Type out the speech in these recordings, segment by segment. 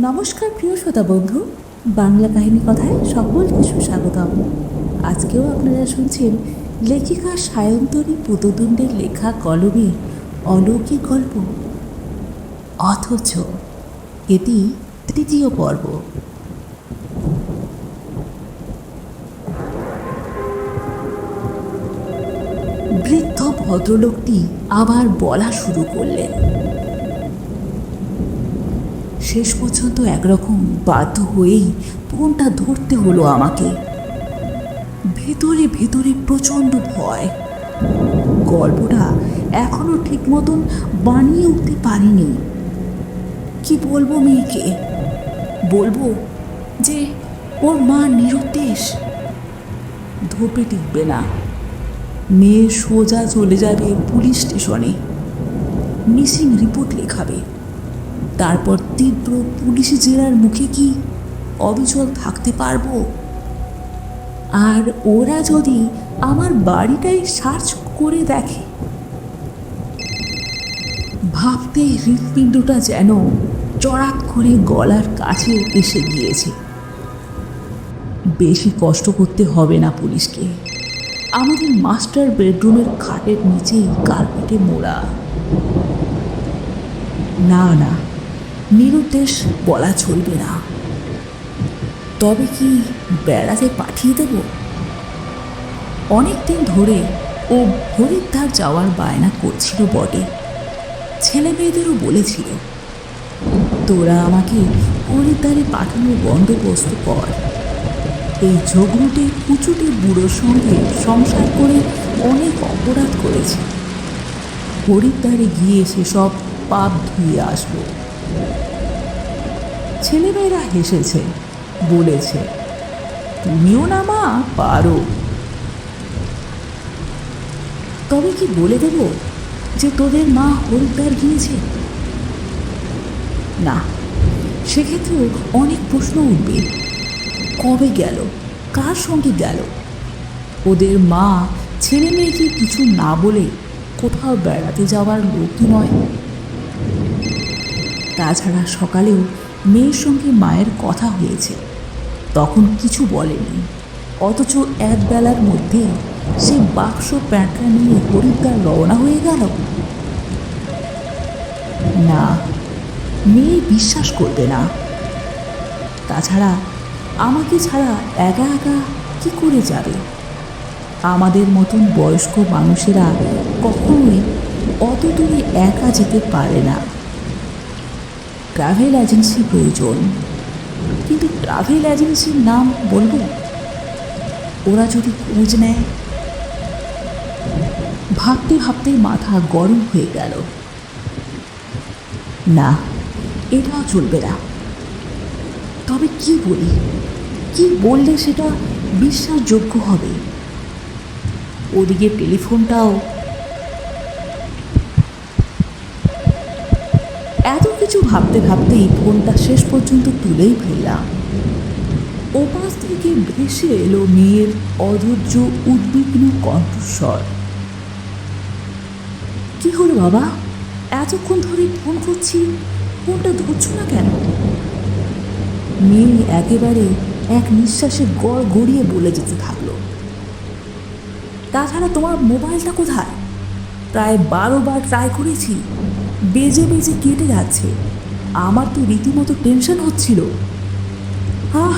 নমস্কার প্রিয় শ্রোতা বন্ধু, বাংলা কাহিনী কথায় সকলকে সুস্বাগতম। আজকেও আপনারা শুনছেন লেখিকা সায়ন্তনী পুততুণ্ডের লেখা কলমে অলৌকিক গল্প, অথচ এটি তৃতীয় পর্ব। বৃদ্ধ ভদ্রলোকটি আবার বলা শুরু করলেন। শেষ পর্যন্ত একরকম বাধ্য হয়েই ফোনটা ধরতে হলো আমাকে। ভেতরে ভেতরে প্রচণ্ড ভয়। গল্পটা এখনও ঠিক মতন বানিয়ে উঠতে পারিনি। কি বলব মেয়েকে? বলব যে ওর মা নিরুদ্দেশ। ধোপে টিকবে না। মেয়ে সোজা চলে যাবে পুলিশ স্টেশনে। মিসিং রিপোর্ট লেখাবে। তারপর তীব্র পুলিশি জেরার মুখে কি অবিচল থাকতে পারব? আর ওরা যদি আমার বাড়িটাই সার্চ করে দেখে? ভাবতে হৃৎপিণ্ডটা যেন চড়াত করে গলার কাছে এসে গিয়েছে। বেশি কষ্ট করতে হবে না পুলিশকে। আমাদের মাস্টার বেডরুমের খাটের নিচেই কার্পেটে মোড়া। না না নিরুদ্দেশ বলা চলবে না। তবে কি বেড়াতে পাঠিয়ে দেব? অনেক দিন ধরে ও হরিদ্বার যাওয়ার বায়না করছিল বটে। ছেলে মেয়েদেরও বলেছিল, তোরা আমাকে হরিদ্বারে পাঠানোর বন্দোবস্ত কর। এই ঝগড়ুটে, কুচুটে বুড়োর সঙ্গে সংসার করে অনেক অপরাধ করেছি। হরিদ্বারে গিয়ে সেসব পাপ ধুয়ে আসব। ছেলেমেয়েরা হেসেছে, বলেছে, তুমিও না মা, পারো। তবে কি বলে দেব যে তোদের মা হরিদ্বার গিয়েছে? না, সেক্ষেত্রেও অনেক প্রশ্ন উঠবে। কবে গেল? কার সঙ্গে গেল? ওদের মা ছেলে মেয়েকে কিছু না বলে কোথাও বেড়াতে যাওয়ার লোকই নয়। তাছাড়া সকালেও মেয়ের সঙ্গে মায়ের কথা হয়েছে। তখন কিছু বলেনি। অথচ এক বেলার মধ্যে সে বাক্স প্যাঁটরা নিয়ে হরিদ্বার রওনা হয়ে গেল। না, মেয়ে বিশ্বাস করবে না। তাছাড়া আমাকে ছাড়া একা একা কি করে যাবে? আমাদের মতন বয়স্ক মানুষেরা কখনোই অত দূরে একা যেতে পারে না। ট্রাভেল এজেন্সি প্রয়োজন। কিন্তু ট্রাভেল এজেন্সির নাম বলব ওরা যদি খোঁজ নেয়। ভাবতে ভাবতে মাথা গরম হয়ে গেল। না, এটাও চলবে না। তবে কি বলি? কি বললে সেটা বিশ্বাসযোগ্য হবে। ওদিকে টেলিফোনটাও কিছু ভাবতে ভাবতেই ফোনটা শেষ পর্যন্ত তুলেই ফেললাম। ওপাশ থেকে ভেসে এলো মেয়ের অধৈর্য, উদ্বিগ্ন কণ্ঠস্বর। কি হলো বাবা? এতক্ষণ ধরে ফোন করছি, ফোনটা ধরছ না কেন? মেয়ে একেবারে এক নিঃশ্বাসে গড় গড়িয়ে বলে যেতে থাকল। তাছাড়া তোমার মোবাইলটা কোথায়? প্রায় বারো বার ট্রাই করেছি বেজে বেজে কেটে যাচ্ছে। আমার তো রীতিমতো টেনশন হচ্ছিল। আহ,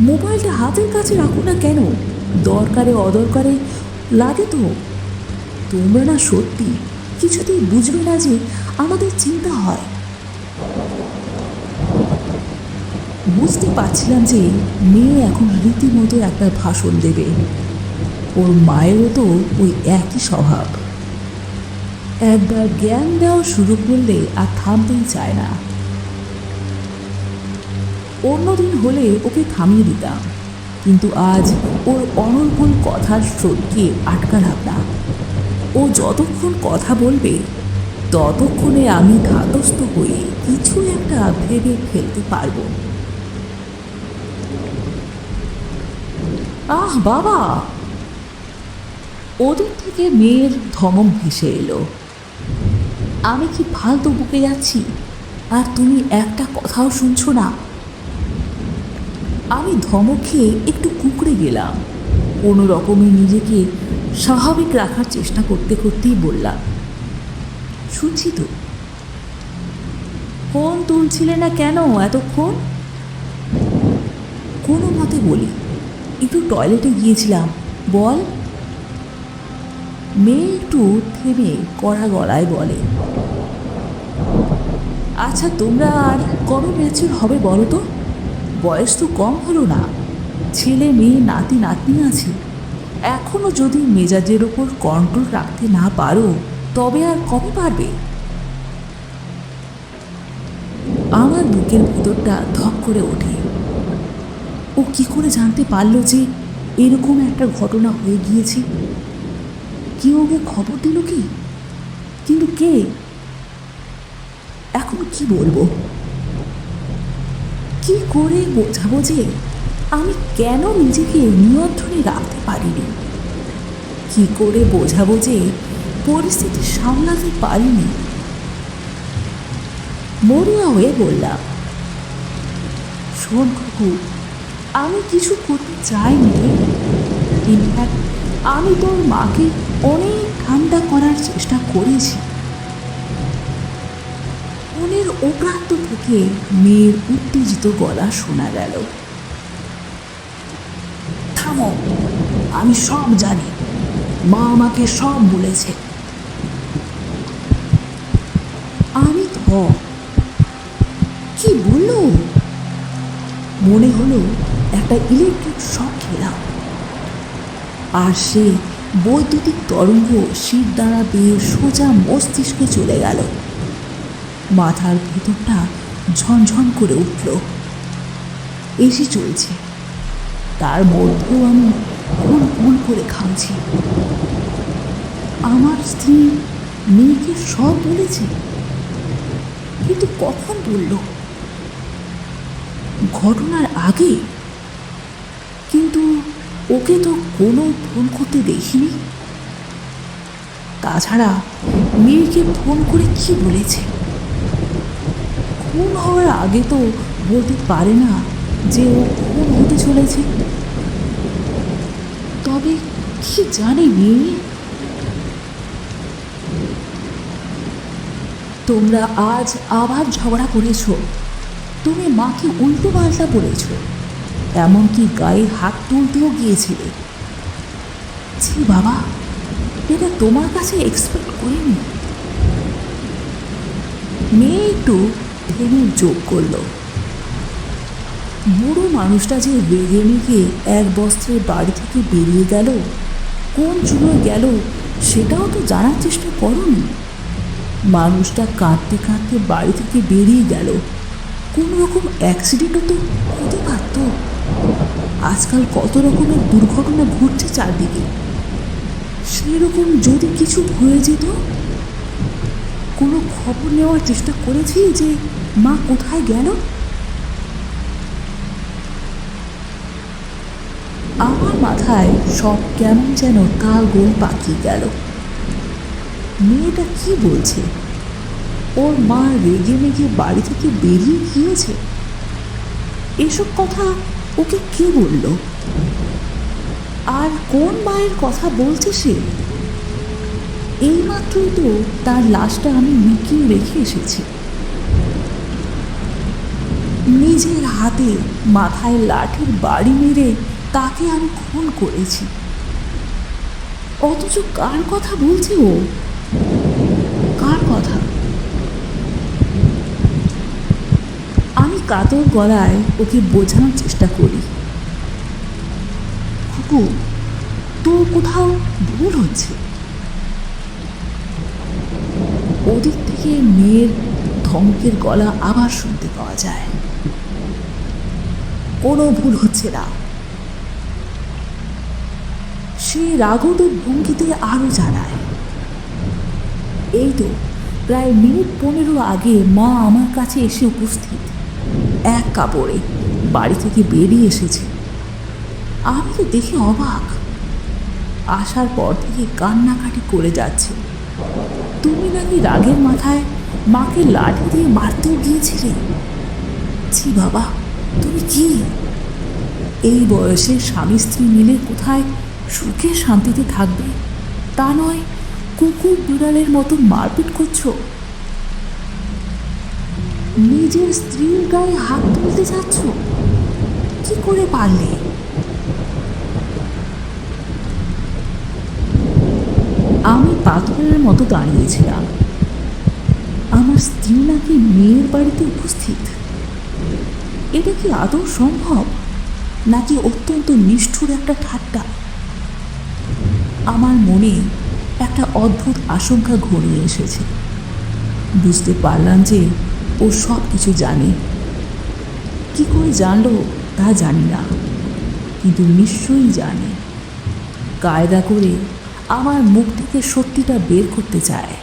মোবাইলটা হাতের কাছে রাখো না কেন? দরকারে অদরকারে লাগে তো। তোমরা না সত্যি কিছুতেই বুঝবে না যে আমাদের চিন্তা হয়। বুঝতে পারছিলাম যে মেয়ে এখন রীতিমতো একটা ভাষণ দেবে। ওর মায়েরও তো ওই একই স্বভাব। একবার জ্ঞান দেওয়া শুরু করলে আর থামতেই চায় না। অন্যদিন হলে ওকে থামিয়ে দিতাম। কিন্তু আজ ওর অনর্গল কথার স্রোতকে আটকালাম না। ও যতক্ষণ কথা বলবে, ততক্ষণে আমি ধাতস্থ হয়ে কিছু একটা ভেবে ফেলতে পারব। আহ, বাবা! ওদের থেকে মেয়ের ধমক ভেসে এলো। আমি কি ফালতু বুকে যাচ্ছি? আর তুমি একটা কথাও শুনছো না? আমি ধমক খেয়ে একটু কুকড়ে গেলাম। কোনো রকমে নিজেকে স্বাভাবিক রাখার চেষ্টা করতে করতেই বললাম, শুনছি তো। ফোন তুলছিলে না কেন এতক্ষণ? কোনো মতে বলি, একটু টয়লেটে গিয়েছিলাম, বল? মেয়ে একটু থেমে কড়া গলায় বলে আচ্ছা তোমরা আর কবে ম্যাচুর হবে বলো তো? বয়স তো কম হলো না। ছেলে, মেয়ে, নাতি, নাতনি আছে। এখনও যদি মেজাজের ওপর কন্ট্রোল রাখতে না পারো, তবে আর কবে পারবে? আমার বুকের ভেতরটা ধক করে ওঠে। ও কি করে জানতে পারল যে এরকম একটা ঘটনা হয়ে গিয়েছে? কেউ ওকে খবর দিল কি? কিন্তু কে? এখন কি বলব? কি করে বোঝাবো যে আমি কেন নিজেকে নিয়ন্ত্রণে রাখতে পারিনি? কি করে বোঝাবো যে পরিস্থিতি সামলাতে পারিনি? মরুয়া হয়ে বললাম, শোন খুকু আমি কিছু করতে চাইনি। ইনফ্যাক্ট আমি তোর মাকে অনেক ঠান্ডা করার চেষ্টা করেছি। ওপ্রান্ত থেকে মেয়ের উত্তেজিত গলা শোনা গেল। থামো, আমি সব জানি। মা আমাকে সব বলেছে। আমি থ কি বলল? মনে হলো একটা ইলেকট্রিক শক খেলাম। আর সে বৈদ্যুতিক তরঙ্গ শির দ্বারা বেয়ে সোজা মস্তিষ্কে চলে গেল। মাথার ভেতরটা ঝনঝন করে উঠল। এসি চলছে। তার মধ্যেও আমি ফুল ফুল করে খামছি। আমার স্ত্রী মেয়েকে সব বলেছে। কিন্তু কখন বলল? ঘটনার আগে। কিন্তু ওকে তো কোনো ফোন করতে দেখিনি। তাছাড়া মেয়েকে ফোন করে কি বলেছে? খুন হওয়ার আগে তো বলতে পারে না যে ও খুন হতে চলেছে। তবে কি জানি মেয়ে? তোমরা আজ আবার ঝগড়া করেছ। তুমি মাকে উল্টো পাল্টা বলেছ। এমনকি গায়ে হাত তুলতেও গিয়েছিলে। ছি বাবা, এটা তোমার কাছে এক্সপেক্ট করিনি। মেয়ে একটু থেমে যোগ করল। বুড়ো মানুষটা যে রেগে মেগে এক বস্ত্রে বাড়ি থেকে বেরিয়ে গেল, কোন চুলোয় গেল, সেটাও তো জানার চেষ্টা করনি। মানুষটা কাঁদতে কাঁদতে বাড়ি থেকে বেরিয়ে গেল। কোন রকম অ্যাক্সিডেন্টও তো হতে পারত। আজকাল কত রকমের দুর্ঘটনা ঘটছে চারদিকে। সেরকম যদি কিছু হয়ে যেত, কোনো খবর নেওয়ার চেষ্টা করেছি যে মা কোথায় গেল? আমার মাথায় সব কেমন যেন তাল গোল পাকিয়ে গেল। মেয়েটা কি বলছে? ওর মা রেগে মেগে বাড়ি থেকে বেরিয়ে গিয়েছে। এসব কথা ওকে কে বলল? আর কোন মায়ের কথা বলছে সে? এইমাত্রই তো তার লাশটা আমি লুকিয়ে রেখে এসেছি। নিজের হাতে মাথায় লাঠির বাড়ি মেরে তাকে আমি খুন করেছি। অথচ কার কথা বলছে ও? কার কথা? আমি কাতর গলায় ওকে বোঝানোর চেষ্টা করি। খুকু তোর কোথাও ভুল হচ্ছে। ওদিক থেকে মেয়ের ধমকের গলা আবার শুনতে পাওয়া যায়। কোনো ভুল হচ্ছে না। সে রাগত ভঙ্গিতে আরও জানায়, এই তো প্রায় মিনিট পনেরো আগে মা আমার কাছে এসে উপস্থিত। এক কাপড়ে বাড়ি থেকে বেরিয়ে এসেছে। আমি তো দেখে অবাক। আসার পর থেকে কান্নাকাটি করে যাচ্ছে। তুমি নাকি রাগের মাথায় মাকে লাঠি দিয়ে মারতেও গিয়েছিলে? ছি বাবা তুমি কি? এই বয়সে স্বামী স্ত্রী মিলে কোথায় সুখে শান্তিতে থাকবে? তা নয়, কুকুর বিড়ালের মতো মারপিট করছ? নিজের স্ত্রীর গায়ে হাত তুলতে যাচ্ছ? কি করে পারলে? আমি পাথরের মতো দাঁড়িয়েছিলাম। আমার স্ত্রী নাকি মেয়ের বাড়িতে উপস্থিত? এটা কি আদৌ সম্ভব? নাকি অত্যন্ত নিষ্ঠুর একটা ঠাট্টা? আমার মনে একটা অদ্ভুত আশঙ্কা ঘনিয়ে এসেছে। বুঝতে পারলাম যে ও সব কিছু জানে। কি করে জানলো তা জানি না, কিন্তু নিশ্চয়ই জানে। কায়দা করে আমার মুখ থেকে সত্যিটা বের করতে চায়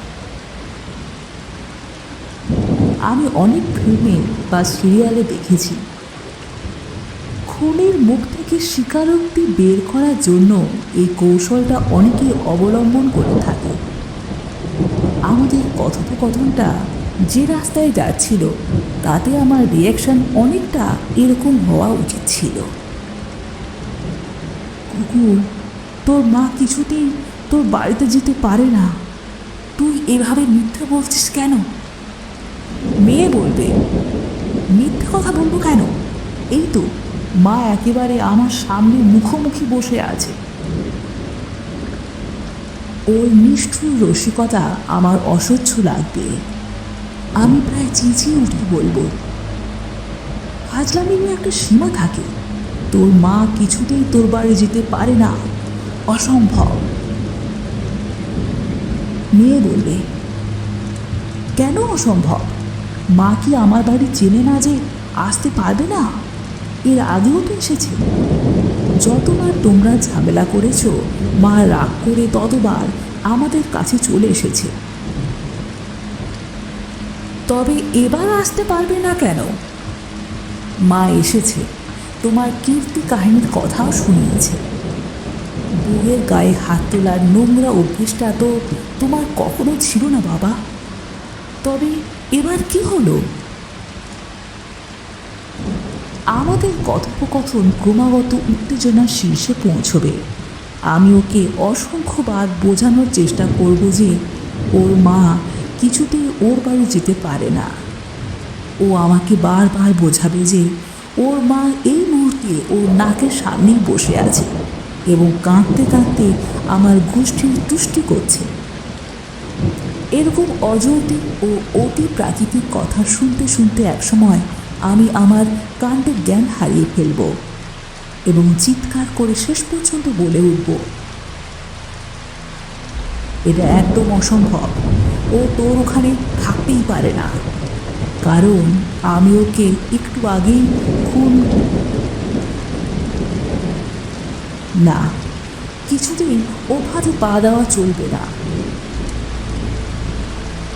আমি অনেক ফিল্মে বা সিরিয়ালে দেখেছি। খুনের মুখ থেকে স্বীকারোক্তি বের করার জন্য এই কৌশলটা অনেকেই অবলম্বন করে থাকে। আমাদের কথোপকথনটা যে রাস্তায় যাচ্ছিল, তাতে আমার রিয়াকশন অনেকটা এরকম হওয়া উচিত ছিল। কুকুর, তোর মা কিছুতেই তোর বাড়িতে যেতে পারে না। তুই এভাবে মিথ্যা বলছিস কেন? মেয়ে বলবে, মিথ্যে কথা বলব কেন? এই তো, মা একেবারে আমার সামনে মুখোমুখি বসে আছে। ওর নিষ্ঠুর রসিকতা আমার অসহ্য লাগবে। আমি প্রায় চেঁচিয়ে উঠে বলব, ফাজলামির একটা সীমা থাকে। তোর মা কিছুতেই তোর বাড়ি যেতে পারে না। অসম্ভব। মেয়ে বলবে, কেন অসম্ভব? মা কি আমার বাড়ি চেনে না যে আসতে পারবে না? এর আগেও তো এসেছে। যতবার তোমরা ঝামেলা করেছ, মা রাগ করে ততবার আমাদের কাছে চলে এসেছে। তবে এবার আসতে পারবে না কেন? মা এসেছে। তোমার কীর্তি কাহিনীর কথাও শুনিয়েছে। বউয়ের গায়ে হাত তোলার নোংরা অভ্যেসটা তো তোমার কখনো ছিল না বাবা। তবে এবার কি হলো? আমাদের কথোপকথন ক্রমাগত উত্তেজনার শীর্ষে পৌঁছবে। আমি ওকে অসংখ্যবার বোঝানোর চেষ্টা করব যে ওর মা কিছুতেই ওর বাড়ি যেতে পারে না। ও আমাকে বারবার বোঝাবে যে ওর মা এই মুহূর্তে ওর নাকের সামনেই বসে আছে এবং কাঁদতে কাঁদতে আমার গোষ্ঠীর তুষ্টি করছে। এরকম অযৌক্তিক ও অতি প্রাকৃতিক কথা শুনতে শুনতে একসময় আমি আমার কাণ্ডের জ্ঞান হারিয়ে ফেলব এবং চিৎকার করে শেষ পর্যন্ত বলে উঠব, এটা একদম অসম্ভব। ও তোর ওখানে থাকতেই পারে না। কারণ আমি ওকে একটু আগেই খুন না কিছুদিন ও ভাবে পা দেওয়া চলবে না।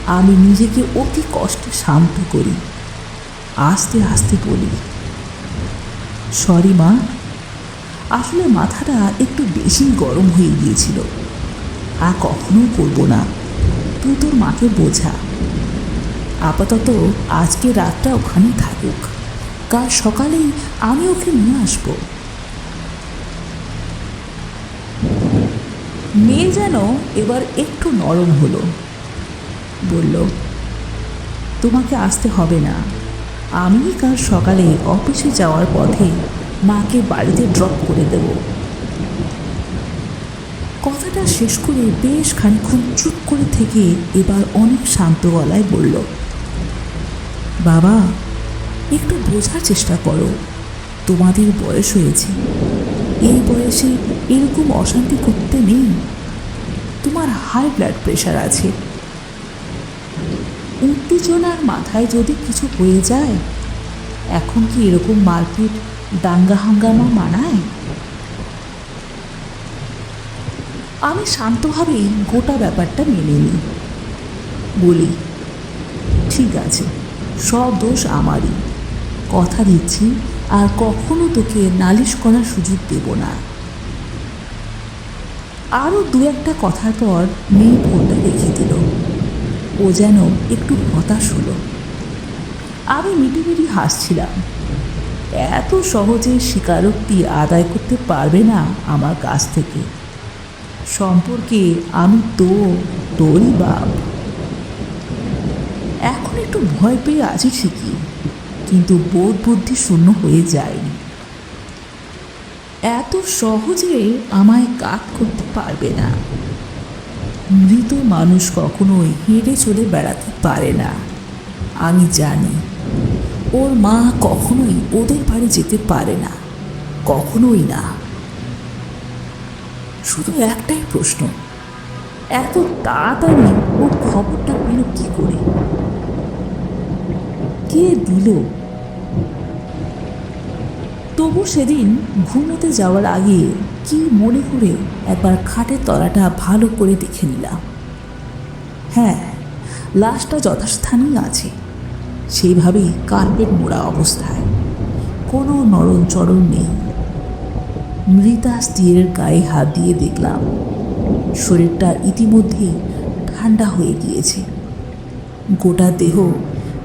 আমি নিজেকে অতি কষ্টে শান্ত করি। আস্তে আস্তে বলি, সরি মা, আসলে মাথাটা একটু বেশি গরম হয়ে গিয়েছিল। আর কখনো করব না। তুই তোর মাকে বোঝা। আপাতত আজকে রাতটা ওখানে থাকুক। কাল সকালেই আমি ওকে নিয়ে আসব। মেয়ে যেন এবার একটু নরম হলো। বলল, তোমাকে আসতে হবে না। আমি কাল সকালে অফিসে যাওয়ার পথে মাকে বাড়িতে ড্রপ করে দেব। কথাটা শেষ করে বেশ খানিক্ষণ চুপ করে থেকে এবার অনেক শান্ত গলায় বলল, বাবা, একটু বোঝার চেষ্টা করো। তোমাদের বয়স হয়েছে। এই বয়সে এরকম অশান্তি করতে নেই। তোমার হাই ব্লাড প্রেশার আছে। উত্তেজনার মাথায় যদি কিছু হয়ে যায়, এখন কি এরকম মারপিট দাঙ্গা হাঙ্গামা মানায়? আমি শান্তভাবেই গোটা ব্যাপারটা মেনে নিই। বলি, ঠিক আছে, সব দোষ আমারই। কথা দিচ্ছি, আর কখনো তোকে নালিশ করার সুযোগ দেব না। আরও দু একটা কথার পর মেয়ে ফোনটা রেখে দিল। ও যেন একটু হতাশ হলো। আমি মিটিমিটি হাসছিলাম। এত সহজে স্বীকারোক্তি আদায় করতে পারবে না আমার কাছ থেকে। সম্পর্কে আমি তো তোরই বাপ। এখন একটু ভয় পেয়ে আছি ঠিকই, কিন্তু বোধ বুদ্ধি শূন্য হয়ে যায়নি। এত সহজে আমায় কাত করতে পারবে না। মৃত মানুষ কখনোই হেঁটে চলে বেড়াতে পারে না। আমি জানি, ওর মা কখনোই ওদের বাড়ি যেতে পারে না, কখনোই না। শুধু একটাই প্রশ্ন, এত তাড়াতাড়ি ও খবরটা পেল কি করে? কে দিল তবু সেদিন ঘুমোতে যাওয়ার আগে কি মনে করে একবার খাটের তলাটা ভালো করে দেখে নিলাম। হ্যাঁ লাশটা যথাস্থানেই আছে। সেইভাবেই কার্পেট মোড়া অবস্থায়। কোনো নরণচরণ নেই। মৃতা স্ত্রীর গায়ে হাত দিয়ে দেখলাম, শরীরটা ইতিমধ্যেই ঠান্ডা হয়ে গিয়েছে। গোটা দেহ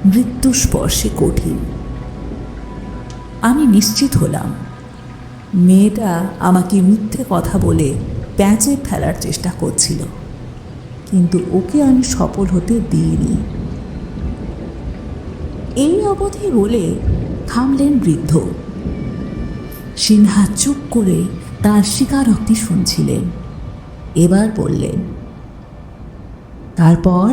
মৃত্যু স্পর্শে কঠিন। আমি নিশ্চিত হলাম। মেয়েটা আমাকে মিথ্যে কথা বলে প্যাঁচে ফেলার চেষ্টা করছিল, কিন্তু ওকে আমি সফল হতে দিইনি। এই অবধি বলে থামলেন বৃদ্ধ। সিনহা চুপ করে তার স্বীকারোক্তি শুনছিলেন। এবার বললেন, তারপর?